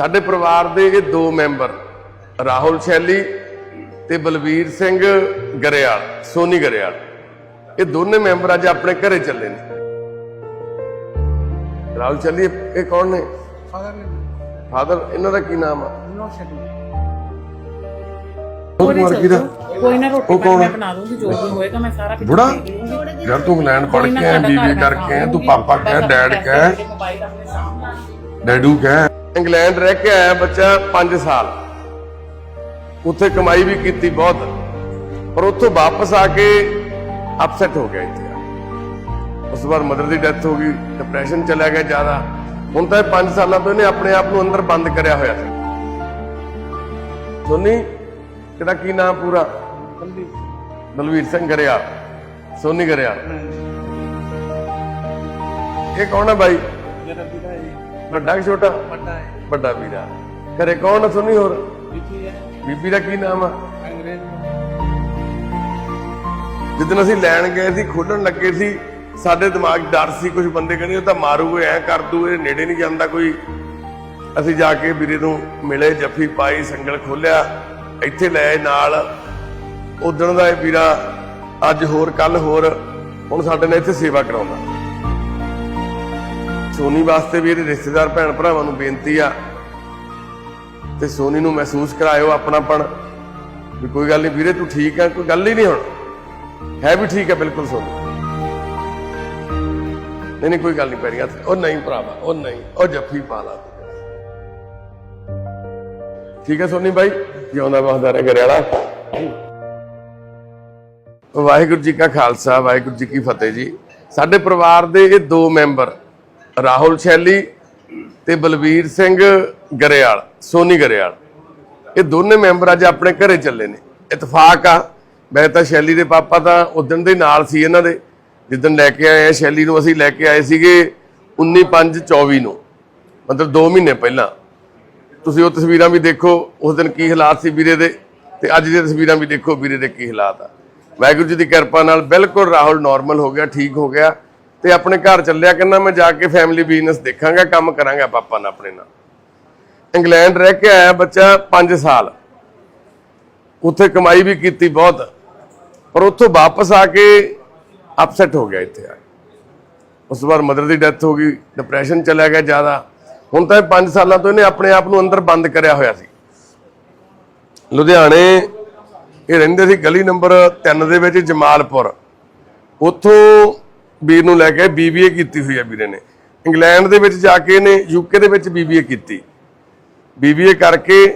ਸਾਡੇ ਪਰਿਵਾਰ ਦੇ ਇਹ ਦੋ ਮੈਂਬਰ ਰਾਹੁਲ ਸ਼ੈਲੀ ਤੇ ਬਲਵੀਰ ਸਿੰਘ ਗਰੇਵਾਲ ਸੋਨੀ ਗਰੇਵਾਲ ਇਹ ਦੋਨੇ ਮੈਂਬਰ ਅੱਜ ਆਪਣੇ ਘਰੇ ਚੱਲੇ ਨੇ। ਰਾਹੁਲ ਸ਼ੈਲੀ ਇਹ ਇਹ ਕੌਣ ਨੇ? ਫਾਦਰ ਨੇ। ਫਾਦਰ ਇਹਨਾਂ ਦਾ ਕੀ ਨਾਮ ਆ? ਕੁਮਾਰ ਕਿਹਦਾ? ਕੋਈ ਨਾ ਰੋਟੀ ਉਹ ਪਾਣੀ ਕੌਣ ਮੈਂ? ਬਣਾ ਦੂੰਗੀ ਜੋ ਵੀ ਹੋਏਗਾ ਮੈਂ ਸਾਰਾ ਕੁਝ ਬੁੜਾ? ਯਾਰ ਤੂੰ ਇੰਗਲੈਂਡ ਪੜ ਕੇ ਆਇਆ ਤੁਹਾਡਾ ਬੀਬੀ ਕਰਕੇ ਤੂੰ ਪਾਪਾ ਕਹਿ ਡੈਡ ਕਹਿ। ਡੈਡੂ ਕਹਿ। ਇੰਗਲੈਂਡ ਰਹਿ ਕੇ ਆਇਆ ਬੱਚਾ 5 ਸਾਲ। ਉੱਥੇ ਕਮਾਈ ਵੀ ਕੀਤੀ ਬਹੁਤ ਪਰ ਉੱਥੋਂ ਵਾਪਸ ਆ ਕੇ ਅਪਸੈਟ ਹੋ ਗਿਆ ਇੱਥੇ। ਉਸ ਵਾਰ ਮਦਰ ਦੀ ਡੈਥ ਹੋ ਗਈ ਡਿਪਰੈਸ਼ਨ ਚਲਾ ਗਿਆ ਜ਼ਿਆਦਾ। ਹੁਣ ਤਾਂ 5 ਸਾਲਾਂ ਤੋਂ ਇਹਨੇ ਆਪਣੇ ਆਪ ਨੂੰ ਅੰਦਰ ਬੰਦ ਕਰਿਆ ਹੋਇਆ ਸੀ। ਸੋਨੀ ਤੇਰਾ ਕੀ ਨਾਮ ਪੂਰਾ? ਬਲਦੀ ਬਲਵੀਰ ਸਿੰਘ ਗਰਿਆ ਸੋਨੀ ਗਰਿਆ ਇਹ ਕੌਣ ਹੈ ਬਾਈ? ਵੱਡਾ ਕਿ ਛੋਟਾ? ਵੱਡਾ ਹੈ। ਵੱਡਾ ਵੀਰਾ। ਘਰੇ ਕੌਣ ਆ ਸੁਣੀ ਹੋਰ? ਹੈ। ਬੀਬੀ ਦਾ ਕੀ ਨਾਮ ਆ? ਅੰਗਰੇਜ਼। ਜਿੱਦਣ ਅਸੀਂ ਲੈਣ ਗਏ ਸੀ ਖੋਲਣ ਲੱਗੇ ਸੀ ਸਾਡੇ ਦਿਮਾਗ ਡਰ ਸੀ ਕੁਝ ਬੰਦੇ ਕਹਿੰਦੇ ਉਹ ਤਾਂ ਮਾਰੂਗੇ ਐ ਕਰ ਦੂ ਇਹ ਨੇੜੇ ਨਹੀਂ ਜਾਂਦਾ ਕੋਈ। ਅਸੀਂ ਜਾ ਕੇ ਵੀਰੇ ਨੂੰ ਮਿਲੇ ਜੱਫੀ ਪਾਈ ਸੰਗਲ ਖੋਲਿਆ ਇੱਥੇ ਲੈ ਨਾਲ। ਉਦਣ ਦਾ ਇਹ ਵੀਰਾ ਅੱਜ ਹੋਰ ਕੱਲ ਹੋਰ ਹੁਣ ਸਾਡੇ ਨਾਲ ਇੱਥੇ ਸੇਵਾ ਕਰਾਉਂਦਾ। ਸੋਨੀ ਵਾਸਤੇ ਵੀ ਇਹਦੇ ਰਿਸ਼ਤੇਦਾਰ ਭੈਣ ਭਰਾਵਾਂ ਨੂੰ ਬੇਨਤੀ ਆ। ਤੇ ਸੋਨੀ ਨੂੰ ਮਹਿਸੂਸ ਕਰਾਇਓ ਆਪਣਾਪਣ। ਵੀ ਕੋਈ ਗੱਲ ਨਹੀਂ ਵੀਰੇ ਤੂੰ ਠੀਕ ਆ, ਕੋਈ ਗੱਲ ਹੀ ਨਹੀਂ ਹੁਣ। ਹੈ ਵੀ ਠੀਕ ਹੈ ਬਿਲਕੁਲ ਸੋਨੀ। ਨਹੀਂ ਨਹੀਂ, ਕੋਈ ਗੱਲ ਨਹੀਂ ਪੈਣੀ ਹੱਥ। ਉਹ ਨਹੀਂ ਭਰਾਵਾ, ਉਹ ਨਹੀਂ। ਉਹ ਜੱਫੀ ਪਾ ਲਾ ਠੀਕ ਹੈ ਸੋਨੀ ਬਾਈ? ਜਿਉਂਦਾ ਵਸਦਾ ਰਹਿ ਘਰੇ ਵਾਲਾ ਵਾਹਿਗੁਰੂ ਜੀ ਕਾ ਖਾਲਸਾ, ਵਾਹਿਗੁਰੂ ਜੀ ਕੀ ਫਤਿਹ ਜੀ। ਸਾਡੇ ਪਰਿਵਾਰ ਦੇ ਇਹ ਦੋ ਮੈਂਬਰ ਰਾਹੁਲ ਸ਼ੈਲੀ ਤੇ ਬਲਵੀਰ ਸਿੰਘ ਗਰੇਵਾਲ, ਸੋਨੀ ਗਰੇਵਾਲ। ਇਹ ਦੋਨੇ ਮੈਂਬਰ ਅੱਜ ਆਪਣੇ ਘਰੇ ਚੱਲੇ ਨੇ। ਇਤਫਾਕ ਆ, ਮੈਂ ਤਾਂ ਸ਼ੈਲੀ ਦੇ ਪਾਪਾ ਤਾਂ ਉਦਣ ਦੇ ਨਾਲ ਸੀ ਇਹਨਾਂ ਦੇ। ਜਿੱਦਣ ਲੈ ਕੇ ਆਏ ਆ ਸ਼ੈਲੀ ਨੂੰ, ਅਸੀਂ ਲੈ ਕੇ ਆਏ ਸੀਗੇ 19/5/24 ਨੂੰ। ਮਤਲਬ 2 ਮਹੀਨੇ ਪਹਿਲਾਂ। ਤੁਸੀਂ ਉਹ ਤਸਵੀਰਾਂ ਵੀ ਦੇਖੋ, ਉਸ ਦਿਨ ਕੀ ਹਾਲਾਤ ਸੀ ਵੀਰੇ ਦੇ, ਤੇ ਅੱਜ ਦੀਆਂ ਤਸਵੀਰਾਂ ਵੀ ਦੇਖੋ ਵੀਰੇ ਦੇ ਕੀ ਹਾਲਾਤ ਆ। ਵਾਹਿਗੁਰੂ ਜੀ ਦੀ ਕਿਰਪਾ ਨਾਲ ਬਿਲਕੁਲ ਰਾਹੁਲ ਨਾਰਮਲ ਹੋ ਗਿਆ, ਠੀਕ ਹੋ ਗਿਆ। ਤੇ ਆਪਣੇ ਘਰ ਚੱਲਿਆ ਕਹਿੰਦਾ ਮੈਂ ਜਾ ਕੇ ਫੈਮਿਲੀ ਬਿਜ਼ਨਸ ਦੇਖਾਂਗਾ, ਕੰਮ ਕਰਾਂਗਾ ਪਾਪਾ ਨਾਲ ਆਪਣੇ ਨਾਲ। ਇੰਗਲੈਂਡ ਰਹਿ ਕੇ ਆਇਆ ਬੱਚਾ 5 ਸਾਲ। ਉੱਥੇ ਕਮਾਈ ਵੀ ਕੀਤੀ ਬਹੁਤ, ਪਰ ਉੱਥੋਂ ਵਾਪਸ ਆ ਕੇ ਅਪਸੈਟ ਹੋ ਗਿਆ ਇੱਥੇ ਆ ਉਸ ਤੋਂ ਬਾਅਦ ਮਦਰ ਦੀ ਡੈਥ ਹੋ ਗਈ ਡਿਪਰੈਸ਼ਨ ਚਲਾ ਗਿਆ ਜ਼ਿਆਦਾ। ਹੁਣ ਤਾਂ 5 ਸਾਲਾਂ ਤੋਂ ਇਹਨੇ ਆਪਣੇ ਆਪ ਨੂੰ ਅੰਦਰ ਬੰਦ ਕਰਿਆ ਹੋਇਆ ਸੀ। ਲੁਧਿਆਣੇ, ਇਹ ਰਹਿੰਦੇ ਸੀ ਗਲੀ ਨੰਬਰ 3 ਦੇ ਵਿੱਚ ਜਮਾਲਪੁਰ। ਉੱਥੋਂ ਵੀਰ ਨੂੰ ਲੈ ਕੇ ਬੀਬੀਏ ਕੀਤੀ ਹੋਈ ਹੈ ਵੀਰੇ ਨੇ। ਇੰਗਲੈਂਡ ਦੇ ਵਿੱਚ ਜਾ ਕੇ ਇਹਨੇ ਯੂਕੇ ਦੇ ਵਿੱਚ ਬੀਬੀਏ ਕੀਤੀ। ਬੀਬੀਏ ਕਰਕੇ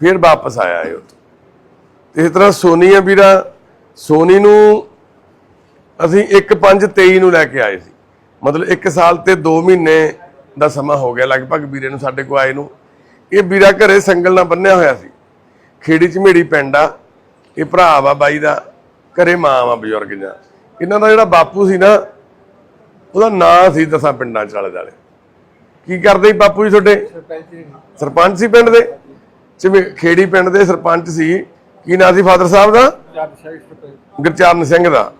ਫਿਰ ਵਾਪਸ ਆਇਆ ਇਹ ਉੱਥੋਂ। ਇਸ ਤਰ੍ਹਾਂ ਸੋਨੀ ਆ ਵੀਰਾ, ਸੋਨੀ ਨੂੰ ਅਸੀਂ 1/5/23 ਨੂੰ ਲੈ ਕੇ ਆਏ ਸੀ। ਮਤਲਬ 1 ਸਾਲ ਤੇ 2 ਮਹੀਨੇ ਦਾ ਸਮਾਂ ਹੋ ਗਿਆ ਲਗਭਗ ਵੀਰੇ ਨੂੰ, ਸਾਡੇ ਕੋਲ ਆਏ ਨੂੰ। ਇਹ ਵੀਰਾ ਘਰੇ ਸੰਗਲ ਨਾਲ ਬੰਨਿਆ ਹੋਇਆ ਸੀ। ਖੇੜੀ ਝਮੇੜੀ ਪਿੰਡ ਆ। ਇਹ ਭਰਾ ਵਾ ਬਾਈ ਦਾ, ਘਰੇ ਮਾਂ ਵਾ ਬਜ਼ੁਰਗ ਜਾਂ ਇਹਨਾਂ ਦਾ ਜਿਹੜਾ ਬਾਪੂ ਸੀ ਨਾ ਉਹਦਾ ਨਾਂ ਸੀ ਦਸਾਂ ਪਿੰਡਾਂ ਚ ਆਲੇ ਦੁਆਲੇ। ਕੀ ਕਰਦੇ ਸੀ ਬਾਪੂ ਜੀ ਤੁਹਾਡੇ? ਸਰਪੰਚ ਸੀ ਪਿੰਡ ਦੇ? ਜਿਵੇਂ ਖੇੜੀ ਪਿੰਡ ਦੇ ਸਰਪੰਚ ਸੀ ਕੀ ਨਾਂ ਸੀ ਫਾਦਰ ਸਾਹਿਬ ਦਾ? ਗੁਰਚਰਨ ਸਿੰਘ ਦਾ।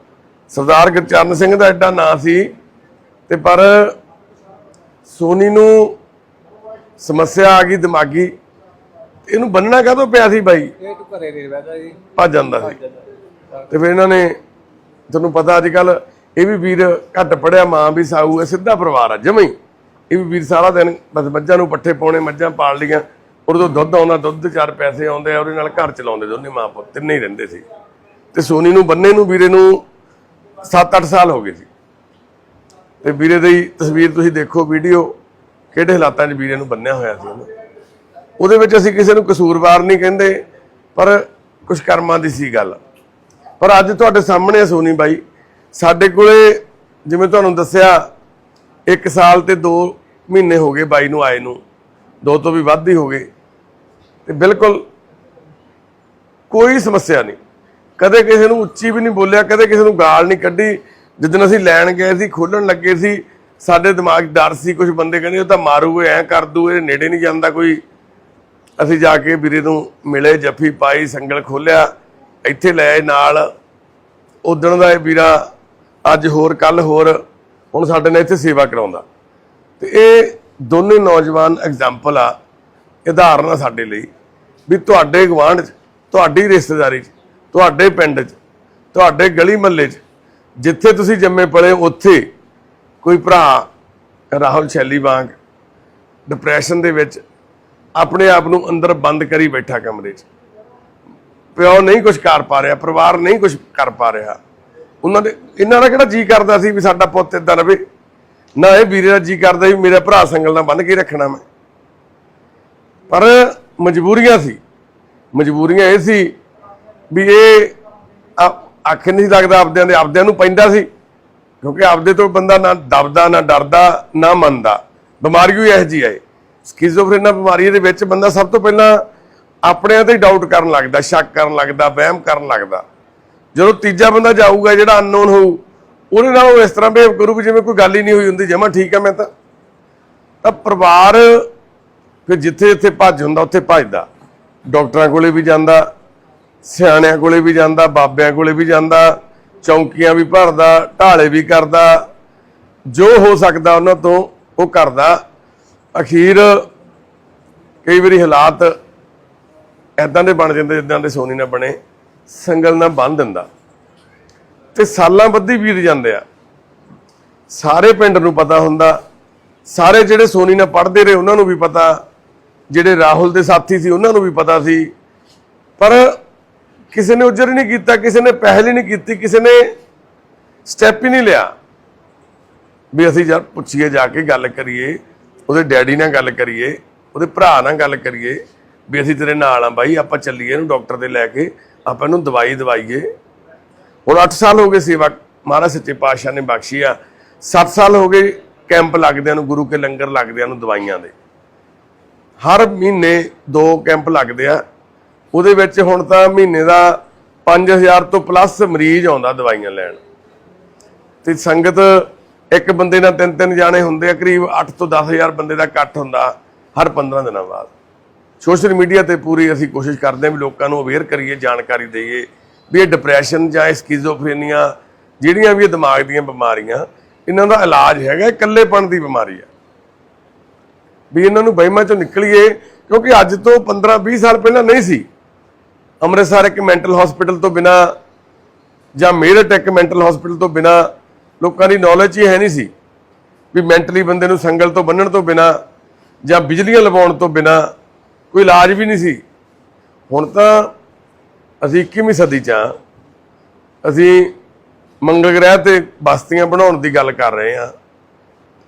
ਸਰਦਾਰ ਗੁਰਚਰਨ ਸਿੰਘ ਦਾ ਐਡਾ ਨਾਂ ਸੀ। ਤੇ ਪਰ ਸੋਨੀ ਨੂੰ ਸਮੱਸਿਆ ਆ ਗਈ ਦਿਮਾਗੀ। ਇਹਨੂੰ ਬੰਨਣਾ ਕਾਹਤੋਂ ਪਿਆ ਸੀ ਬਾਈ? ਇਹ ਤੂੰ ਘਰੇ ਨਹੀਂ ਬੈਠਾ ਜੀ। ਭੱਜ ਜਾਂਦਾ ਸੀ। ਤੇ ਫਿਰ ਇਹਨਾਂ ਨੇ ਤੁਹਾਨੂੰ ਪਤਾ ਅੱਜ ਕੱਲ ਇਹ ਵੀ ਵੀਰ ਘੱਟ ਪੜਿਆ ਮਾਂ ਵੀ ਸਾਊ ਹੈ ਸਿੱਧਾ ਪਰਿਵਾਰ ਆ ਜਮਈ ਇਹ ਵੀ ਵੀਰ ਸਾਰਾ ਦਿਨ ਬਸ ਮੱਝਾਂ ਨੂੰ ਪੱਠੇ ਪਾਉਣੇ, ਮੱਝਾਂ ਪਾਲ ਲੀਆਂ ਉਹਦੇ ਤੋਂ ਦੁੱਧ ਆਉਂਦਾ, ਦੁੱਧ ਚਾਰ ਪੈਸੇ ਆਉਂਦੇ ਆ, ਉਹਦੇ ਨਾਲ ਘਰ ਚਲਾਉਂਦੇ ਦੋਨੇ ਮਾਂ ਪੁੱਤ, ਤਿੰਨੇ ਹੀ ਰਹਿੰਦੇ ਸੀ। ਤੇ ਸੋਨੀ ਨੂੰ, ਬੰਨੇ ਨੂੰ, ਵੀਰੇ ਨੂੰ 7-8 ਸਾਲ ਹੋ ਗਏ ਸੀ। ਤੇ ਵੀਰੇ ਦੀ ਤਸਵੀਰ ਤੁਸੀਂ ਦੇਖੋ, ਵੀਡੀਓ ਕਿਹੜੇ ਹਾਲਾਤਾਂ 'ਚ ਵੀਰੇ ਨੂੰ ਬੰਨਿਆ ਹੋਇਆ ਸੀ ਉਹਨੇ। ਉਹਦੇ ਵਿੱਚ ਅਸੀਂ ਕਿਸੇ ਨੂੰ ਕਸੂਰਵਾਰ ਨਹੀਂ ਕਹਿੰਦੇ, ਪਰ ਕੁਝ ਕਰਮਾਂ ਦੀ ਸੀ ਗੱਲ। ਪਰ ਅੱਜ ਤੁਹਾਡੇ ਸਾਹਮਣੇ ਆ ਸੋਨੀ ਬਾਈ। ਸਾਡੇ ਕੋਲੇ ਜਿਵੇਂ ਤੁਹਾਨੂੰ ਦੱਸਿਆ 1 ਸਾਲ ਤੇ 2 ਮਹੀਨੇ ਹੋ ਗਏ ਬਾਈ ਨੂੰ ਆਏ ਨੂੰ। ਦੋ ਤੋਂ ਵੀ ਵੱਧ ਹੀ ਹੋ ਗਏ। ਤੇ ਬਿਲਕੁਲ ਕੋਈ ਸਮੱਸਿਆ ਨਹੀਂ। ਕਦੇ ਕਿਸੇ ਨੂੰ ਉੱਚੀ ਵੀ ਨਹੀਂ ਬੋਲਿਆ, ਕਦੇ ਕਿਸੇ ਨੂੰ ਗਾਲ ਨਹੀਂ ਕੱਢੀ। ਜਿੱਦਣ ਅਸੀਂ ਲੈਣ ਗਏ ਸੀ ਖੋਲਣ ਲੱਗੇ ਸੀ, ਸਾਡੇ ਦਿਮਾਗ ਡਰ ਸੀ ਕੁਝ ਬੰਦੇ ਕਹਿੰਦੇ ਉਹ ਤਾਂ ਮਾਰੂ ਐ ਕਰ ਦੂ ਇਹ ਨੇੜੇ ਨਹੀਂ ਜਾਂਦਾ ਕੋਈ। ਅਸੀਂ ਜਾ ਕੇ ਵੀਰੇ ਨੂੰ ਮਿਲੇ, ਜੱਫੀ ਪਾਈ, ਸੰਗਲ ਖੋਲਿਆ ਇੱਥੇ ਲੈ ਨਾਲ। ਉਦਣ ਦਾ ਇਹ ਵੀਰਾ, ਅੱਜ ਹੋਰ ਕੱਲ ਹੋਰ, ਹੁਣ ਸਾਡੇ ਨਾਲ ਇੱਥੇ ਸੇਵਾ ਕਰਾਉਂਦਾ। ਤੇ ਇਹ ਦੋਨੇ ਨੌਜਵਾਨ ਐਗਜ਼ਾਮਪਲ ਆ, ਉਦਾਹਰਨ ਆ ਸਾਡੇ ਲਈ। ਵੀ ਤੁਹਾਡੇ ਗਵਾਂਢ 'ਚ, ਤੁਹਾਡੀ ਰਿਸ਼ਤੇਦਾਰੀ 'ਚ, ਤੁਹਾਡੇ ਪਿੰਡ 'ਚ, ਤੁਹਾਡੇ ਗਲੀ ਮਹੱਲੇ 'ਚ, ਜਿੱਥੇ ਤੁਸੀਂ ਜੰਮੇ ਪਲੇ ਉੱਥੇ ਕੋਈ ਭਰਾ, ਰਾਹੁਲ ਸ਼ੈਲੀ ਵਾਂਗ ਡਿਪਰੈਸ਼ਨ ਦੇ ਵਿੱਚ, ਆਪਣੇ ਆਪ ਨੂੰ ਅੰਦਰ ਬੰਦ ਕਰੀ ਬੈਠਾ ਕਮਰੇ 'ਚ। ਪਿਓ ਨਹੀਂ ਕੁਝ ਕਰ ਪਾ ਰਿਹਾ, ਪਰਿਵਾਰ ਨਹੀਂ ਕੁਝ ਕਰ ਪਾ ਰਿਹਾ। ਉਹਨਾਂ ਦੇ, ਇਹਨਾਂ ਦਾ ਕਿਹੜਾ ਜੀ ਕਰਦਾ ਸੀ ਵੀ ਸਾਡਾ ਪੁੱਤ ਇਦਾਂ ਰਵੇ? ਨਾ ਇਹ ਵੀਰੇ ਦਾ ਜੀ ਕਰਦਾ ਵੀ ਮੇਰਾ ਭਰਾ ਸੰਗਲ ਨਾਲ ਬੰਨ ਕੇ ਰੱਖਣਾ ਮੈਂ। ਪਰ ਮਜਬੂਰੀਆਂ ਸੀ। ਮਜਬੂਰੀਆਂ ਇਹ ਸੀ ਵੀ ਇਹ ਆ- ਅੱਖ ਨਹੀਂ ਲੱਗਦਾ ਆਪਦਿਆਂ ਦੇ, ਆਪਦਿਆਂ ਨੂੰ ਪੈਂਦਾ ਸੀ। ਕਿਉਂਕਿ ਆਪਦੇ ਤੋਂ ਬੰਦਾ ਨਾ ਦਬਦਾ, ਨਾ ਡਰਦਾ, ਨਾ ਮੰਨਦਾ। ਬਿਮਾਰੀ ਹੋਈ ਇਹ ਜੀ ਹੈ। ਸਕਿਜ਼ੋਫਰੇਨਾ ਬਿਮਾਰੀ ਦੇ ਵਿੱਚ ਬੰਦਾ ਸਭ ਤੋਂ ਪਹਿਲਾਂ ਆਪਣਿਆਂ ਤੇ ਡਾਊਟ ਕਰਨ ਲੱਗਦਾ, ਸ਼ੱਕ ਕਰਨ ਲੱਗਦਾ, ਵਹਿਮ ਕਰਨ ਲੱਗਦਾ। ਜਦੋਂ ਤੀਜਾ ਬੰਦਾ ਜਾਊਗਾ, ਜਿਹੜਾ ਅਨਨੋਨ ਹੋਊ, ਉਹਦੇ ਨਾਲ ਉਹ ਇਸ ਤਰ੍ਹਾਂ ਬਿਹੇਵ ਕਰੂ ਵੀ ਜਿਵੇਂ ਕੋਈ ਗੱਲ ਹੀ ਨਹੀਂ ਹੋਈ ਹੁੰਦੀ, ਜਮਾ ਠੀਕ ਹੈ ਮੈਂ ਤਾਂ। ਤਾਂ ਪਰਿਵਾਰ ਫਿਰ ਜਿੱਥੇ ਜਿੱਥੇ ਭੱਜ ਹੁੰਦਾ, ਉੱਥੇ ਭੱਜਦਾ। ਡਾਕਟਰਾਂ ਕੋਲੇ ਵੀ ਜਾਂਦਾ, ਸਿਆਣਿਆਂ ਕੋਲੇ ਵੀ ਜਾਂਦਾ, ਬਾਬਿਆਂ ਕੋਲੇ ਵੀ ਜਾਂਦਾ, ਚੌਂਕੀਆਂ ਵੀ ਭਰਦਾ, ਢਾਲੇ ਵੀ ਕਰਦਾ। ਜੋ ਹੋ ਸਕਦਾ ਉਹਨਾਂ ਤੋਂ ਉਹ ਕਰਦਾ। ਅਖੀਰ ਕਈ ਵਾਰੀ ਹਾਲਾਤ ਐਦਾਂ ਦੇ ਬਣ ਜਾਂਦੇ ਜਿੱਦਾਂ ਦੇ ਸੋਨੀ ਨਾਲ ਬਣੇ, ਸੰਗਲ ਨਾਲ ਬੰਨ ਦਿੰਦਾ। ਤੇ ਸਾਲਾਂ ਬੱਧੀ ਬੀਤ ਜਾਂਦੇ ਆ। ਸਾਰੇ ਪਿੰਡ ਨੂੰ ਪਤਾ ਹੁੰਦਾ, ਸਾਰੇ ਜਿਹੜੇ ਸੋਨੀ ਨਾਲ ਪੜ੍ਹਦੇ ਰਹੇ ਉਹਨਾਂ ਨੂੰ ਵੀ ਪਤਾ, ਜਿਹੜੇ ਰਾਹੁਲ ਦੇ ਸਾਥੀ ਸੀ ਉਹਨਾਂ ਨੂੰ ਵੀ ਪਤਾ ਸੀ। ਪਰ ਕਿਸੇ ਨੇ ਉਜਰ ਨਹੀਂ ਕੀਤਾ, ਕਿਸੇ ਨੇ ਪਹਿਲ ਹੀ ਨਹੀਂ ਕੀਤੀ, ਕਿਸੇ ਨੇ ਸਟੈਪ ਹੀ ਨਹੀਂ ਲਿਆ। ਵੀ ਅਸੀਂ ਜਦ ਪੁੱਛੀਏ ਜਾ ਕੇ ਗੱਲ ਕਰੀਏ, ਉਹਦੇ ਡੈਡੀ ਨਾਲ ਗੱਲ ਕਰੀਏ, ਉਹਦੇ ਭਰਾ ਨਾਲ ਗੱਲ ਕਰੀਏ ਵੀ ਅਸੀਂ ਤੇਰੇ ਨਾਲ ਆ ਬਾਈ, ਆਪਾਂ ਚੱਲੀਏ ਇਹਨੂੰ ਡਾਕਟਰ ਦੇ ਲੈ ਕੇ, ਆਪਾਂ ਇਹਨੂੰ ਦਵਾਈ ਦਵਾਈਏ। ਹੁਣ 8 ਸਾਲ ਹੋ ਗਏ ਸੇਵਾ, ਮਹਾਰਾਜ ਸੱਚੇ ਪਾਤਸ਼ਾਹ ਨੇ ਬਖਸ਼ੀ ਆ। 7 ਸਾਲ ਹੋ ਗਏ ਕੈਂਪ ਲੱਗਦਿਆਂ ਨੂੰ, ਗੁਰੂ ਕੇ ਲੰਗਰ ਲੱਗਦਿਆਂ ਨੂੰ ਦਵਾਈਆਂ ਦੇ। ਹਰ ਮਹੀਨੇ ਦੋ ਕੈਂਪ ਲੱਗਦੇ ਆ। ਉਹਦੇ ਵਿੱਚ ਹੁਣ ਤਾਂ ਮਹੀਨੇ ਦਾ 5000 ਤੋਂ ਪਲੱਸ ਮਰੀਜ਼ ਆਉਂਦਾ ਦਵਾਈਆਂ ਲੈਣ। ਤੇ ਸੰਗਤ ਇੱਕ ਬੰਦੇ ਨਾਲ ਤਿੰਨ ਤਿੰਨ ਜਾਣੇ ਹੁੰਦੇ ਆ, ਕਰੀਬ 8 ਤੋਂ 10000 ਬੰਦੇ ਦਾ ਇਕੱਠ ਹੁੰਦਾ ਹਰ 15 ਦਿਨਾਂ ਬਾਅਦ। ਸੋਸ਼ਲ ਮੀਡੀਆ ਤੇ ਪੂਰੀ ਅਸੀਂ ਕੋਸ਼ਿਸ਼ ਕਰਦੇ ਹਾਂ ਵੀ ਲੋਕਾਂ ਨੂੰ ਅਵੇਅਰ ਕਰੀਏ, ਜਾਣਕਾਰੀ ਦਈਏ ਵੀ ਇਹ ਡਿਪਰੈਸ਼ਨ ਜਾਂ ਇਹ ਸਕਿਜ਼ੋਫਰੇਨੀਆ ਜਿਹੜੀਆਂ ਵੀ ਇਹ ਦਿਮਾਗ ਦੀਆਂ ਬਿਮਾਰੀਆਂ, ਇਹਨਾਂ ਦਾ ਇਲਾਜ ਹੈਗਾ ਇਕੱਲੇਪਣ ਦੀ ਬਿਮਾਰੀ ਆ ਵੀ ਇਹਨਾਂ ਨੂੰ ਬਹਿਮਾਂ ਚੋਂ ਨਿਕਲੀਏ, ਕਿਉਂਕਿ ਅੱਜ ਤੋਂ 15 20 ਸਾਲ ਪਹਿਲਾਂ ਨਹੀਂ ਸੀ। ਅੰਮ੍ਰਿਤਸਰ ਇੱਕ ਮੈਂਟਲ ਹਸਪੀਟਲ ਤੋਂ ਬਿਨਾ ਜਾਂ ਮੇਰਠ ਇੱਕ ਮੈਂਟਲ ਹਸਪੀਟਲ ਤੋਂ ਬਿਨਾ ਲੋਕਾਂ ਦੀ ਨੌਲੇਜ ਹੀ ਹੈ ਨਹੀਂ ਸੀ। ਵੀ ਮੈਂਟਲੀ ਬੰਦੇ ਨੂੰ ਸੰਗਲ ਤੋਂ ਬੰਨਣ ਤੋਂ ਬਿਨਾ ਜਾਂ ਬਿਜਲੀਆਂ ਲਵਾਉਣ ਤੋਂ ਬਿਨਾ ਕੋਈ ਇਲਾਜ ਵੀ ਨਹੀਂ ਸੀ। ਹੁਣ ਤਾਂ ਅਸੀਂ 21ਵੀਂ ਸਦੀ ਚ ਆ ਅਸੀਂ ਮੰਗਲ ਗ੍ਰਹਿ ਤੇ ਬਸਤੀਆਂ ਬਣਾਉਣ ਦੀ ਗੱਲ ਕਰ ਰਹੇ ਹਾਂ।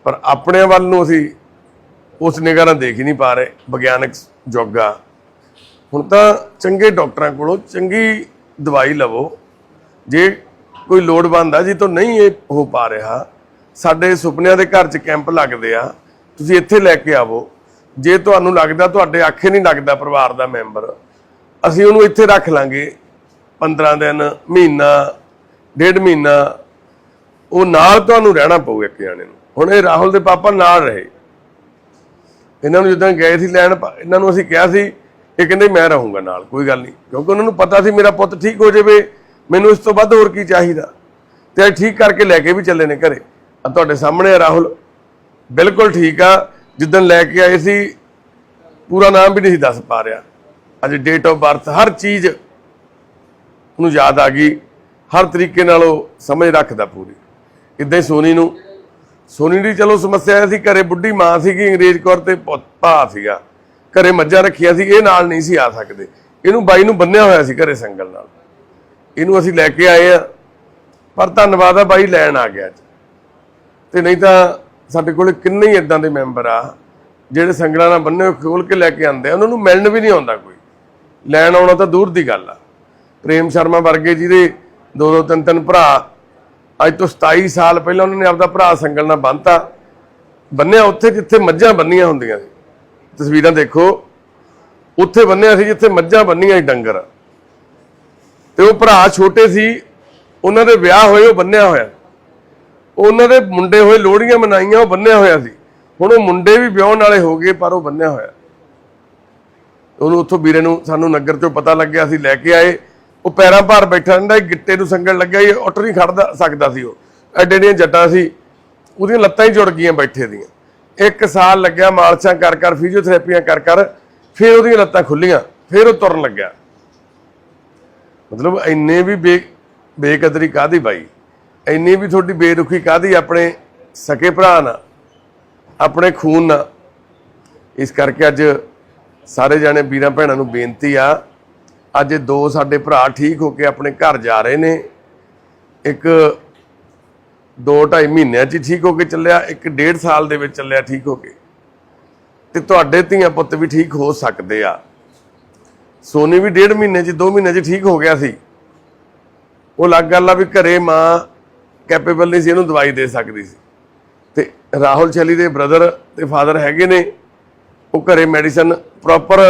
ਪਰ ਆਪਣੇ ਵੱਲ ਨੂੰ ਅਸੀਂ ਉਸ ਨਿਗਾਹ ਨਾਲ ਦੇਖ ਹੀ ਨਹੀਂ ਪਾ ਰਹੇ, ਵਿਗਿਆਨਕ ਯੁੱਗ ਹੁਣ ਤਾਂ ਚੰਗੇ ਡਾਕਟਰਾਂ ਕੋਲੋਂ ਚੰਗੀ ਦਵਾਈ ਲਵੋ। ਜੇ ਕੋਈ ਲੋੜਵੰਦ ਆ ਜੀ ਤੋਂ ਨਹੀਂ ਇਹ ਹੋ ਪਾ ਰਿਹਾ, ਸਾਡੇ ਸੁਪਨਿਆਂ ਦੇ ਘਰ 'ਚ ਕੈਂਪ ਲੱਗਦੇ ਆ, ਤੁਸੀਂ ਇੱਥੇ ਲੈ ਕੇ ਆਵੋ। ਜੇ ਤੁਹਾਨੂੰ ਲੱਗਦਾ, ਤੁਹਾਡੇ ਆਖੇ ਨਹੀਂ ਲੱਗਦਾ ਪਰਿਵਾਰ ਦਾ ਮੈਂਬਰ, ਅਸੀਂ ਉਹਨੂੰ ਇੱਥੇ ਰੱਖ ਲਾਂਗੇ। 15 ਦਿਨ, ਮਹੀਨਾ, ਡੇਢ ਮਹੀਨਾ, ਉਹ ਨਾਲ ਤੁਹਾਨੂੰ ਰਹਿਣਾ ਪਊਗਾ ਇੱਕ ਜਾਣੇ ਨੂੰ। ਹੁਣ ਇਹ ਰਾਹੁਲ ਦੇ ਪਾਪਾ ਨਾਲ ਰਹੇ। ਇਹਨਾਂ ਨੂੰ ਜਦੋਂ ਗਏ ਸੀ ਲੈਣ ਪ- ਇਹਨਾਂ ਨੂੰ ਅਸੀਂ ਕਿਹਾ ਸੀ, ਇਹ ਕਹਿੰਦੇ ਮੈਂ ਰਹੂੰਗਾ ਨਾਲ, ਕੋਈ ਗੱਲ ਨਹੀਂ। ਕਿਉਂਕਿ ਉਹਨਾਂ ਨੂੰ ਪਤਾ ਸੀ ਮੇਰਾ ਪੁੱਤ ਠੀਕ ਹੋ ਜਾਵੇ, ਮੈਨੂੰ ਇਸ ਤੋਂ ਵੱਧ ਹੋਰ ਕੀ ਚਾਹੀਦਾ। ਤੇ ਅੱਜ ਠੀਕ ਕਰਕੇ ਲੈ ਕੇ ਵੀ ਚੱਲੇ ਨੇ ਘਰੇ। ਆ ਤੁਹਾਡੇ ਸਾਹਮਣੇ ਆ ਰਾਹੁਲ। ਬਿਲਕੁਲ ਠੀਕ ਆ। ਜਿੱਦਣ ਲੈ ਕੇ ਆਏ ਸੀ, ਪੂਰਾ ਨਾਮ ਵੀ ਨਹੀਂ ਸੀ ਦੱਸ ਪਾ ਰਿਹਾ। ਅੱਜ ਡੇਟ ਆਫ ਬਰਥ ਹਰ ਚੀਜ਼ ਉਹਨੂੰ ਯਾਦ ਆ ਗਈ। ਹਰ ਤਰੀਕੇ ਨਾਲ ਉਹ ਸਮਝ ਰੱਖਦਾ ਪੂਰੀ। ਇਦਾਂ ਹੀ ਸੋਨੀ ਨੂੰ। ਸੋਨੀ ਦੀ ਚਲੋ ਸਮੱਸਿਆ ਸੀ, ਘਰੇ ਬੁੱਢੀ ਮਾਂ ਸੀਗੀ, ਅੰਗਰੇਜ਼ ਕੌਰ ਤੇ ਪੁੱਤ, ਭਾ ਸੀਗਾ। ਘਰੇ ਮੱਝਾਂ ਰੱਖੀਆਂ ਸੀ, ਇਹ ਨਾਲ ਨਹੀਂ ਸੀ ਆ ਸਕਦੇ। ਇਹਨੂੰ ਬਾਈ ਨੂੰ ਬੰਨਿਆ ਹੋਇਆ ਸੀ ਘਰੇ ਸੰਗਲ ਨਾਲ। ਇਹਨੂੰ ਅਸੀਂ ਲੈ ਕੇ ਆਏ ਆ। ਪਰ ਧੰਨਵਾਦ ਆ ਬਾਈ, ਲੈਣ ਆ ਗਿਆ ਅੱਜ। ਤੇ ਨਹੀਂ ਤਾਂ ਸਾਡੇ ਕੋਲ ਕਿੰਨੇ ਹੀ ਇਦਾਂ ਦੇ ਮੈਂਬਰ ਆ, ਜਿਹੜੇ ਸੰਗਲਾਂ ਨਾਲ ਬੰਨੇ ਹੋਏ ਖੋਲ ਕੇ ਲੈ ਕੇ ਆਉਂਦੇ ਆ, ਉਹਨਾਂ ਨੂੰ ਮਿਲਣ ਵੀ ਨਹੀਂ ਆਉਂਦਾ ਕੋਈ। ਲੈਣ ਆਉਣਾ ਤਾਂ ਦੂਰ ਦੀ ਗੱਲ ਆ। ਪ੍ਰੇਮ ਸ਼ਰਮਾ ਵਰਗੇ ਜਿਹਦੇ ਦੋ ਦੋ ਤਿੰਨ ਤਿੰਨ ਭਰਾ, ਅੱਜ ਤੋਂ 27 ਸਾਲ ਪਹਿਲਾਂ ਉਹਨਾਂ ਨੇ ਆਪਦਾ ਭਰਾ ਸੰਗਲ ਨਾਲ ਬੰਨਤਾ। ਬੰਨਿਆ ਉੱਥੇ ਜਿੱਥੇ ਮੱਝਾਂ ਬੰਨੀਆਂ ਹੁੰਦੀਆਂ ਸੀ। ਤਸਵੀਰਾਂ ਦੇਖੋ, ਉੱਥੇ ਬੰਨਿਆ ਸੀ ਜਿੱਥੇ ਮੱਝਾਂ ਬੰਨੀਆਂ ਸੀ ਡੰਗਰ। ਤੇ ਉਹ ਭਰਾ ਛੋਟੇ ਸੀ, ਉਹਨਾਂ ਦੇ ਵਿਆਹ ਹੋਏ, ਉਹ ਬੰਨਿਆ ਹੋਇਆ। ਉਹਨਾਂ ਦੇ ਮੁੰਡੇ ਹੋਏ ਲੋਹੜੀਆਂ ਮਨਾਈਆਂ, ਉਹ ਬੰਨਿਆ ਹੋਇਆ ਸੀ। ਹੁਣ ਉਹ ਮੁੰਡੇ ਵੀ ਵਿਆਹਣ ਵਾਲੇ ਹੋ ਗਏ, ਪਰ ਉਹ ਬੰਨਿਆ ਹੋਇਆ। ਉਹਨੂੰ ਉੱਥੋਂ ਵੀਰੇ ਨੂੰ ਸਾਨੂੰ ਨਗਰ ਚੋਂ ਪਤਾ ਲੱਗਿਆ, ਅਸੀਂ ਲੈ ਕੇ ਆਏ। ਉਹ ਪੈਰਾਂ ਭਾਰ ਬੈਠਾ ਰਹਿੰਦਾ ਗਿੱਟੇ ਨੂੰ ਸੰਗਲ ਲੱਗਿਆ ਇਹ ਉੱਠ ਨਹੀਂ ਖੜਦਾ ਸਕਦਾ ਸੀ ਉਹ। ਐਡੇ ਐਡੀਆਂ ਜੱਟਾਂ ਸੀ। ਉਹਦੀਆਂ ਲੱਤਾਂ ਹੀ ਜੁੜ ਗਈਆਂ ਬੈਠੇ ਦੀਆਂ। ਇੱਕ ਸਾਲ ਲੱਗਿਆ ਮਾਲਸ਼ਾਂ ਕਰ ਕਰ, ਫਿਜ਼ੀਓਥੈਰੇਪੀਆਂ ਕਰ ਕਰ, ਫਿਰ ਉਹਦੀਆਂ ਲੱਤਾਂ ਖੁੱਲੀਆਂ, ਫਿਰ ਉਹ ਤੁਰਨ ਲੱਗਿਆ। ਮਤਲਬ ਇੰਨੇ ਵੀ ਬੇ ਬੇਕਦਰੀ ਕਾਦੀ ਬਾਈ? ਇੰਨੀ ਵੀ ਤੁਹਾਡੀ ਬੇਰੁਖੀ ਕਾਦੀ ਆਪਣੇ ਸਕੇ ਭਰਾ ਨਾਲ ਆਪਣੇ ਖੂਨ ਨਾਲ ਇਸ ਕਰਕੇ ਅੱਜ ਸਾਰੇ ਜਾਣੇ ਵੀਰਾਂ ਭੈਣਾਂ ਨੂੰ ਬੇਨਤੀ ਆ, ਅੱਜ ਇਹ ਦੋ ਸਾਡੇ ਭਰਾ ਠੀਕ ਹੋ ਕੇ ਆਪਣੇ ਘਰ ਜਾ ਰਹੇ ਨੇ। ਇੱਕ 2.5 ਮਹੀਨਿਆਂ 'ਚ ਠੀਕ ਹੋ ਕੇ ਚੱਲਿਆ, ਇੱਕ ਡੇਢ ਸਾਲ ਦੇ ਵਿੱਚ ਚੱਲਿਆ ਠੀਕ ਹੋ ਕੇ। ਤੇ ਤੁਹਾਡੇ ਧੀਆਂ ਪੁੱਤ ਵੀ ਠੀਕ ਹੋ ਸਕਦੇ ਆ। ਸੋਨੀ ਵੀ ਡੇਢ ਮਹੀਨੇ 'ਚ 2 ਮਹੀਨੇ 'ਚ ਠੀਕ ਹੋ ਗਿਆ ਸੀ। ਉਹ ਲੱਗ ਗੱਲ ਆ ਵੀ ਘਰੇ ਮਾਂ ਕੈਪੇਬਲ ਨਹੀਂ ਸੀ, ਇਹਨੂੰ ਦਵਾਈ ਦੇ ਸਕਦੀ ਸੀ। ਤੇ ਰਾਹੁਲ ਚਲੀ ਦੇ ਬ੍ਰਦਰ ਤੇ ਫਾਦਰ ਹੈਗੇ ਨੇ, ਉਹ ਘਰੇ ਮੈਡੀਸਨ ਪ੍ਰੋਪਰ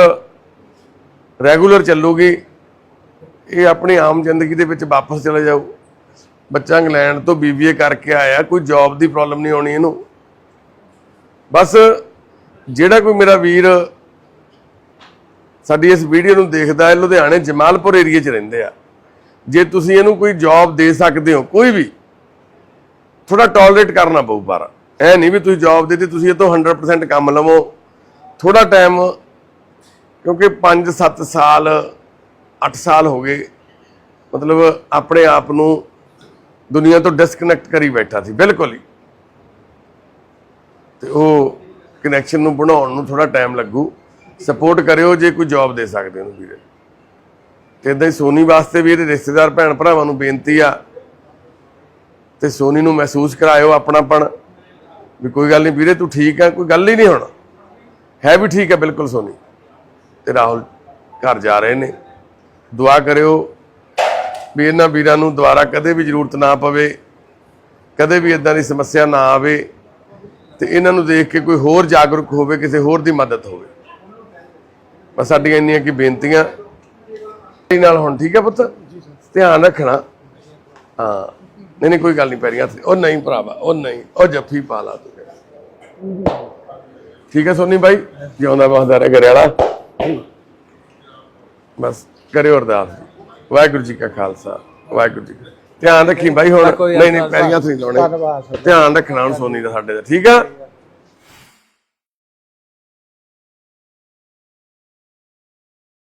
ਰੈਗੂਲਰ ਚੱਲੂਗੀ। ਇਹ ਆਪਣੀ ਆਮ ਜ਼ਿੰਦਗੀ ਦੇ ਵਿੱਚ ਵਾਪਸ ਚਲਾ ਜਾਊ। ਬੱਚਾ ਇੰਗਲੈਂਡ ਤੋਂ ਬੀਬੀਏ ਕਰਕੇ ਆਇਆ, ਕੋਈ ਜੌਬ ਦੀ ਪ੍ਰੋਬਲਮ ਨਹੀਂ ਆਉਣੀ ਇਹਨੂੰ। ਬਸ ਜਿਹੜਾ ਕੋਈ ਮੇਰਾ ਵੀਰ ਸਾਡੀ ਇਸ ਵੀਡੀਓ ਨੂੰ ਦੇਖਦਾ ਹੈ, ਲੁਧਿਆਣੇ ਜਮਾਲਪੁਰ ਏਰੀਆ 'ਚ ਰਹਿੰਦੇ ਆ। ਜੇ ਤੁਸੀਂ ਇਹਨੂੰ ਕੋਈ ਜੌਬ ਦੇ ਸਕਦੇ ਹੋ, ਕੋਈ ਵੀ ਥੋੜਾ ਟੋਲਰੇਟ ਕਰਨਾ ਪਊ ਪਰ। ਐ ਨਹੀਂ ਵੀ ਤੁਸੀਂ ਜੌਬ ਦੇ ਤੁਸੀਂ ਇਹ ਤੋਂ 100% ਕੰਮ ਲਵੋ। ਥੋੜਾ ਟਾਈਮ ਕਿਉਂਕਿ 5-7 ਸਾਲ 8 ਸਾਲ ਹੋ ਗਏ। ਮਤਲਬ ਆਪਣੇ ਆਪ ਨੂੰ ਦੁਨੀਆ ਤੋਂ ਡਿਸਕਨੈਕਟ ਕਰੀ ਬੈਠਾ ਸੀ, ਬਿਲਕੁਲ ਹੀ। ਤੇ ਉਹ ਕਨੈਕਸ਼ਨ ਨੂੰ ਬਣਾਉਣ ਨੂੰ ਥੋੜਾ ਟਾਈਮ ਲੱਗੂ। ਸਪੋਰਟ ਕਰਿਓ ਜੇ ਕੋਈ ਜੌਬ ਦੇ ਸਕਦੇ ਹੋ ਵੀਰੇ। ਤੇ ਇਦਾਂ ਹੀ ਸੋਨੀ ਵਾਸਤੇ ਵੀ ਇਹਦੇ ਰਿਸ਼ਤੇਦਾਰ ਭੈਣ ਭਰਾਵਾਂ ਨੂੰ ਬੇਨਤੀ ਆ ਤੇ ਸੋਨੀ ਨੂੰ ਮਹਿਸੂਸ ਕਰਾਇਓ ਆਪਣਾਪਣ, ਵੀ ਕੋਈ ਗੱਲ ਨਹੀਂ ਵੀਰੇ ਤੂੰ ਠੀਕ ਆ, ਕੋਈ ਗੱਲ ਹੀ ਨਹੀਂ ਹੁਣ। ਹੈ ਵੀ ਠੀਕ ਹੈ ਬਿਲਕੁਲ ਸੋਨੀ। ਤੇ ਰਾਹੁਲ ਘਰ ਜਾ ਰਹੇ ਨੇ। ਦੁਆ ਕਰਿਓ ਵੀ ਇਹਨਾਂ ਵੀਰਾਂ ਨੂੰ ਦੁਬਾਰਾ ਕਦੇ ਵੀ ਜ਼ਰੂਰਤ ਨਾ ਪਵੇ, ਕਦੇ ਵੀ ਇਦਾਂ ਦੀ ਸਮੱਸਿਆ ਨਾ ਆਵੇ ਤੇ ਇਹਨਾਂ ਨੂੰ ਦੇਖ ਕੇ ਕੋਈ ਹੋਰ ਜਾਗਰੂਕ ਹੋਵੇ, ਕਿਸੇ ਹੋਰ ਦੀ ਮਦਦ ਹੋਵੇ। ਬਸ ਸਾਡੀਆਂ ਇੰਨੀਆਂ ਕੀ ਬੇਨਤੀਆਂ। ਨਾਲ ਹੁਣ ਠੀਕ ਹੈ ਪੁੱਤ? ਧਿਆਨ ਰੱਖਣਾ। ਹਾਂ। ਨਹੀਂ ਨਹੀਂ ਕੋਈ ਗੱਲ ਨਹੀਂ ਪੈਰੀਆਂ ਹੱਥ ਉਹ ਨਹੀਂ ਭਰਾਵਾ ਉਹ ਨਹੀਂ ਉਹ ਜੱਫੀ ਪਾ ਲਾ ਤੂੰ। ਠੀਕ ਹੈ ਸੋਨੀ ਬਾਈ? ਜਿਉਂਦਾ ਬਸਦਾ ਰਹਿ ਘਰੇ ਵਾਲਾ ਬਸ ਕਰਿਓ ਅਰਦਾਸ। ਵਾਹਿਗੁਰੂ ਜੀ ਕਾ ਖਾਲਸਾ ਵਾਹਿਗੁਰੂ ਜੀ। ਧਿਆਨ ਰੱਖੀ ਬਾਈ ਹੁਣ। ਨਹੀਂ ਨਹੀਂ ਪੈਰੀਆਂ ਨਹੀਂ ਲਾਉਣੇ। ਧੰਨਵਾਦ ਧਿਆਨ ਰੱਖਣਾ ਹੁਣ ਸੋਨੀ ਦਾ ਸਾਡੇ ਦਾ ਠੀਕ ਆ?